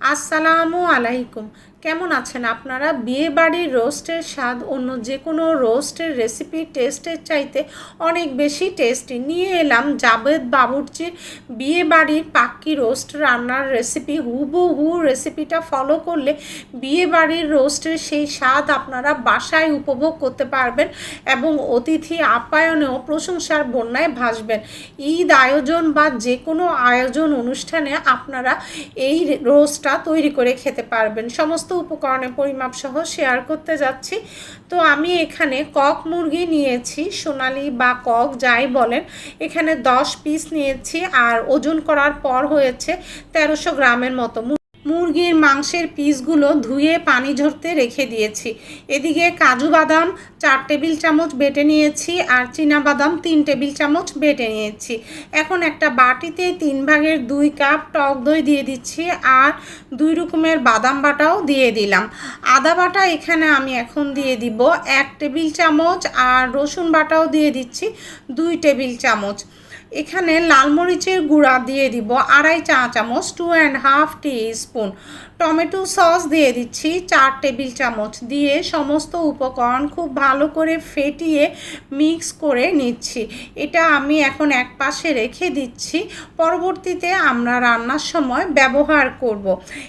আসসালামু আলাইকুম। কেমন আছেন আপনারা? বিয়ে বাড়ির রোস্টের স্বাদ অন্য যে কোনো রোস্টের রেসিপি টেস্টের চাইতে অনেক বেশি টেস্টি নিয়ে এলাম জাবেদ বাবুর্চির বিয়ে বাড়ির পাক্কি রোস্ট রান্নার রেসিপি হুবহু রেসিপিটা ফলো করলে বিয়ে বাড়ির রোস্টের সেই স্বাদ আপনারা বাসায় উপভোগ করতে পারবেন এবং অতিথি আপ্যায়নেও প্রশংসার বন্যায় ভাসবেন। ঈদ আয়োজন বা যে কোনো আয়োজন অনুষ্ঠানে আপনারা এই রোস্টটা তৈরি করে খেতে পারবেন। সমস্ত উপকরণের পরিমাপ সহ শেয়ার করতে যাচ্ছি। তো আমি এখানে কক মুরগি নিয়েছি, সোনালি বা কক যাই বলেন। এখানে দশ পিস নিয়েছি আর ওজন করার পর হয়েছে তেরোশো গ্রামের মতো। মুরগির মাংসের পিসগুলো ধুয়ে পানি ঝরতে রেখে দিয়েছি। এদিকে কাজু বাদাম চার টেবিল চামচ বেটে নিয়েছি আর চীনা বাদাম তিন টেবিল চামচ বেটে নিয়েছি। এখন একটা বাটিতে তিন ভাগের দুই কাপ টক দই দিয়ে দিচ্ছি আর দুই রকমের বাদাম বাটাও দিয়ে দিলাম। আদা বাটা এখানে আমি এখন দিয়ে দিব এক টেবিল চামচ আর রসুন বাটাও দিয়ে দিচ্ছি দুই টেবিল চামচ। এখানে লাল মরিচের গুঁড়া দিয়ে দিব আড়াই চা চামচ two and half teaspoon tomato sauce দিয়ে দিচ্ছি, চার টেবিল চামচ দিয়ে সমস্ত উপকরণ খুব ভালো করে ফেটিয়ে মিক্স করে নিচ্ছি। এটা আমি এখন এক পাশে রেখে দিচ্ছি। পরবর্তীতে আমরা রান্নার সময় ব্যবহার করব।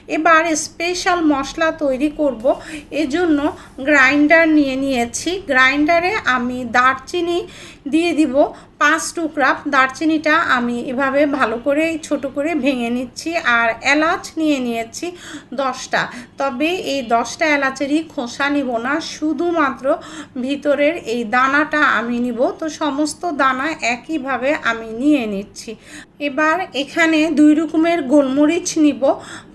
এবার স্পেশাল মশলা তৈরি করব। এজন্য গ্রাইন্ডার নিয়ে নিয়েছি। গ্রাইন্ডারে আমি দারচিনি দিয়ে দিব। পাঁচ টুকরা দারচিনিটা আমি এভাবে ভালো করে, ছোট করে ভেঙে নিচ্ছি আর এলাচ নিয়ে নিয়েছি দশটা। তবে এই দশটা এলাচেরই খোসা নিব না, শুধুমাত্র ভিতরের এই দানাটা আমি নিব। তো সমস্ত দানা একইভাবে আমি নিয়ে নিচ্ছি। এবার এখানে দুই রকমের গোলমরিচ নিব।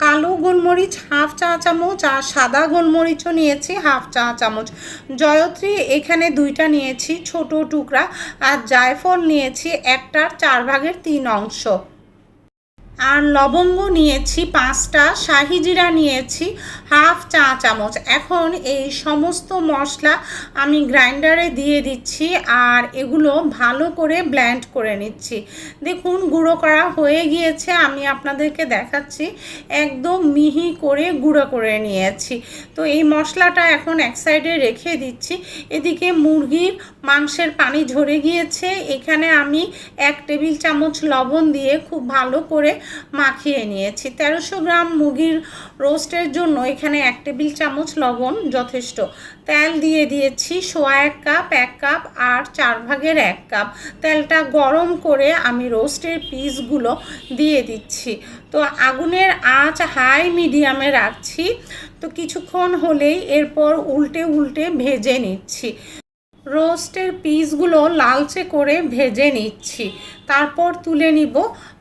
কালো গোলমরিচ হাফ চা চামচ আর সাদা গোলমরিচও নিয়েছি হাফ চা চামচ। জয়ত্রী এখানে দুইটা নিয়েছি, ছোট টুকরা। আর জায়ফল নিয়েছি একটার চার ভাগের তিন অংশ। আর লবঙ্গ নিয়েছি পাঁচটা, শাহি জিরা নিয়েছি হাফ চা চামচ। এখন এই সমস্ত মশলা আমি গ্রাইন্ডারে দিয়ে দিচ্ছি আর এগুলো ভালো করে ব্ল্যান্ড করে নিচ্ছি। দেখুন, গুঁড়ো করা হয়ে গিয়েছে, আমি আপনাদেরকে দেখাচ্ছি। একদম মিহি করে গুঁড়ো করে নিয়েছি। তো এই মশলাটা এখন এক সাইডে রেখে দিচ্ছি। এদিকে মুরগির মাংসের পানি ঝরে গিয়েছে। এখানে আমি এক টেবিল চামচ লবণ দিয়ে খুব ভালো করে মাখিয়ে নিয়েছি। তেরোশো গ্রাম মুগির রোস্টের জন্য এখানে এক টেবিল চামচ লবণ যথেষ্ট। তেল দিয়ে দিয়েছি সোয়া এক কাপ এক কাপ আর চার ভাগের এক কাপ। তেলটা গরম করে আমি রোস্টের পিসগুলো দিয়ে দিচ্ছি। তো আগুনের আঁচ হাই মিডিয়ামে রাখছি। তো কিছুক্ষণ হলেই এরপর উল্টে উল্টে ভেজে নিচ্ছি। রোস্টের পিসগুলো লালচে করে ভেজে নিচ্ছি। তারপর তুলে নিব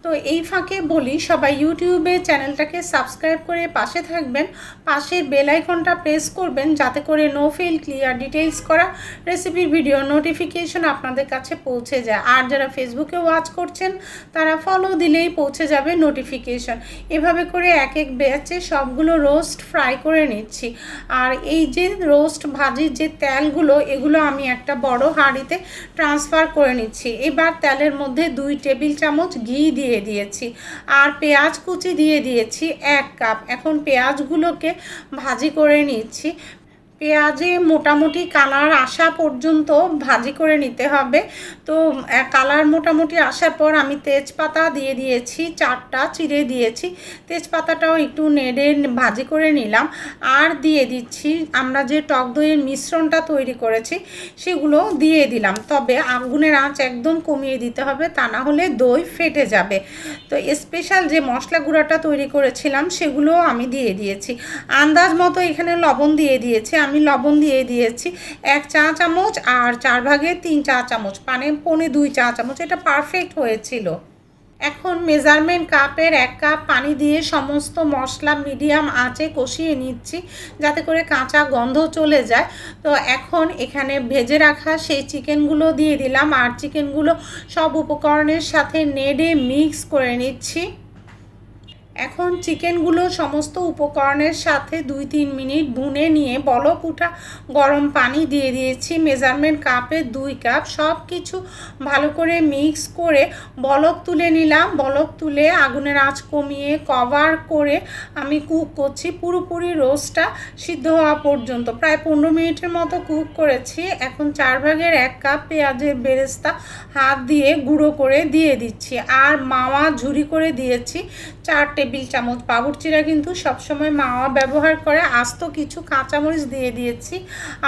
তো এই ফাঁকে বলি, সবাই ইউটিউবে চ্যানেলটাকে সাবস্ক্রাইব করে পাশে থাকবেন। পাশে বেল আইকনটা প্রেস করবেন যাতে করে নো ফেল ক্লিয়ার ডিটেলস করা রেসিপির ভিডিও নোটিফিকেশন আপনাদের কাছে পৌঁছে যায়। আর যারা ফেসবুকে ওয়াচ করছেন, তারা ফলো দিলেই পৌঁছে যাবে নোটিফিকেশন এভাবে করে এক এক ব্যাচে সবগুলো রোস্ট ফ্রাই করে নিচ্ছি। আর এই যে রোস্ট ভাজির যে তেলগুলো, এগুলো আমি একটা বড় হাঁড়িতে ট্রান্সফার করে নিচ্ছি। এবার তেলের মধ্যে দুই টেবিল চামচ ঘি দিয়ে দিয়েছি। আর পেঁয়াজ কুচি দিয়ে দিয়েছি এক কাপ। এখন পেঁয়াজগুলোকে ভাজি করে নিচ্ছি। পেঁয়াজে মোটামুটি কালার আসা পর্যন্ত ভাজি করে নিতে হবে। তো কালার মোটামুটি আসার পর আমি তেজপাতা দিয়ে দিয়েছি, চারটা চিড়ে দিয়েছি। তেজপাতাটাও একটু নেড়ে ভাজি করে নিলাম। আর দিয়ে দিচ্ছি, আমরা যে টক দইয়ের মিশ্রণটা তৈরি করেছি, সেগুলো দিয়ে দিলাম। তবে আগুনের আঁচ একদম কমিয়ে দিতে হবে, তা না হলে দই ফেটে যাবে। তো, স্পেশাল যে মশলা গুঁড়াটা তৈরি করেছিলাম, সেগুলো আমি দিয়ে দিয়েছি। আন্দাজ মতো এখানে লবণ দিয়ে দিয়েছি। আমি লবণ দিয়ে দিয়েছি। এক চা চামচ আর চার ভাগে তিন চা চামচ। মানে পনে দুই চা চামচ। এটা পারফেক্ট হয়েছিল। এখন মেজারমেন্ট কাপের এক কাপ পানি দিয়ে সমস্ত মশলা মিডিয়াম আঁচে কষিয়ে নিচ্ছি যাতে করে কাঁচা গন্ধ চলে যায়। তো এখন এখানে ভেজে রাখা সেই চিকেনগুলো দিয়ে দিলাম। আর চিকেনগুলো সব উপকরণের সাথে নেড়ে মিক্স করে নিচ্ছি। এখন চিকেনগুলো সমস্ত উপকরণের সাথে দুই তিন মিনিট ভুনে নিয়ে বলক উঠা গরম পানি দিয়ে দিয়েছি। মেজারমেন্ট কাপে দুই কাপ। সব কিছু ভালো করে মিক্স করে বলক তুলে নিলাম। বলক তুলে আগুনের আঁচ কমিয়ে কভার করে আমি কুক করছি। পুরোপুরি রোস্টটা সিদ্ধ হওয়া পর্যন্ত। প্রায় পনেরো মিনিটের মতো কুক করেছি। এখন চার ভাগের এক কাপ পেঁয়াজের বেরেস্তা হাত দিয়ে গুঁড়ো করে দিয়ে দিচ্ছি। আর মাওয়া ঝুরি করে দিয়েছি। চার টেবিল চামচ বাবুর্চিরা কিন্তু সবসময় মাওয়া ব্যবহার করে। আস্ত কিছু কাঁচামরিচ দিয়ে দিয়েছি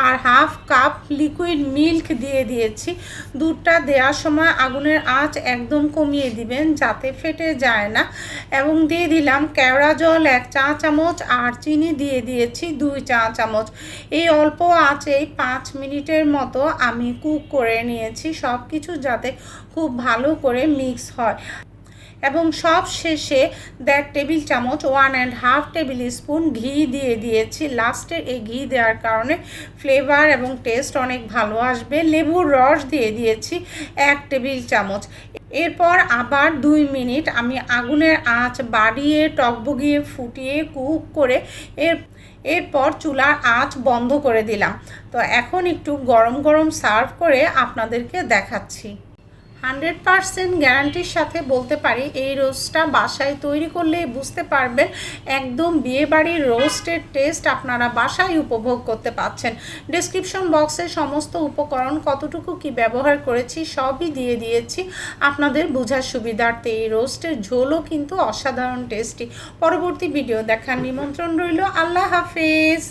আর হাফ কাপ লিকুইড মিল্ক দিয়ে দিয়েছি। দুধটা দেওয়ার সময় আগুনের আঁচ একদম কমিয়ে দিবেন যাতে ফেটে যায় না। এবং দিয়ে দিলাম কেওড়া জল এক চা চামচ আর চিনি দিয়ে দিয়েছি দুই চা চামচ। এই অল্প আঁচেই পাঁচ মিনিটের মতো আমি কুক করে নিয়েছি। সব কিছু যাতে খুব ভালো করে মিক্স হয়। এবং সব শেষে দেড় টেবিল চামচ one and half tablespoon ঘি দিয়ে দিয়েছি। লাস্টের এই ঘি দেওয়ার কারণে ফ্লেভার এবং টেস্ট অনেক ভালো আসবে। লেবুর রস দিয়ে দিয়েছি এক টেবিল চামচ। এরপর আবার দুই মিনিট আমি আগুনের আঁচ বাড়িয়ে টকবগিয়ে ফুটিয়ে কুক করে এর, এরপর চুলার আঁচ বন্ধ করে দিলাম। তো এখন একটু গরম গরম সার্ভ করে আপনাদেরকে দেখাচ্ছি। হান্ড্রেড পারসেন্ট গ্যারান্টির সাথে বলতে পারি, এই রোস্টটা বাসায় তৈরি করলে বুঝতে পারবেন একদম বিয়েবাড়ির রোস্টের টেস্ট আপনারা বাসায় উপভোগ করতে পাচ্ছেন। ডিসক্রিপশন বক্সে সমস্ত উপকরণ, কতটুকু কি ব্যবহার করেছি, সবই দিয়ে দিয়েছি। আপনাদের বোঝার সুবিধার্থে এই রোস্টের ঝোলও কিন্তু অসাধারণ টেস্টি। পরবর্তী ভিডিও দেখার নিমন্ত্রণ রইল। আল্লাহ হাফেজ।